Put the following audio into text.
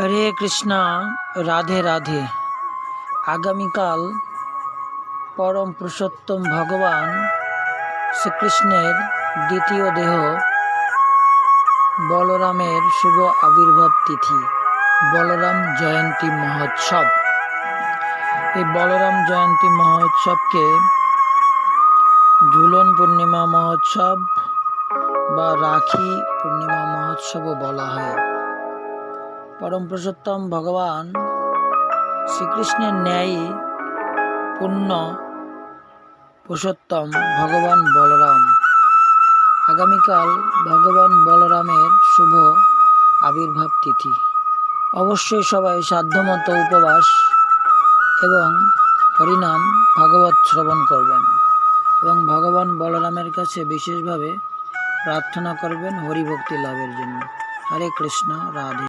হরে কৃষ্ণ, রাধে রাধে। আগামীকাল পরম পুরুষোত্তম ভগবান শ্রীকৃষ্ণের দ্বিতীয় দেহ বলরামের শুভ আবির্ভাব তিথি, বলরাম জয়ন্তী মহোৎসব। এই বলরাম জয়ন্তী মহোৎসবকে ঝুলন পূর্ণিমা মহোৎসব বা রাখি পূর্ণিমা মহোৎসবও বলা হয়। পরম পুরুষোত্তম ভগবান শ্রীকৃষ্ণের ন্যায় পূর্ণ পুরুষোত্তম ভগবান বলরাম। আগামীকাল ভগবান বলরামের শুভ আবির্ভাব তিথি। অবশ্যই সবাই সাধ্যমতো উপবাস এবং হরিনাম ভাগবত শ্রবণ করবেন এবং ভগবান বলরামের কাছে বিশেষভাবে প্রার্থনা করবেন হরিভক্তি লাভের জন্য। হরে কৃষ্ণ, রাধে।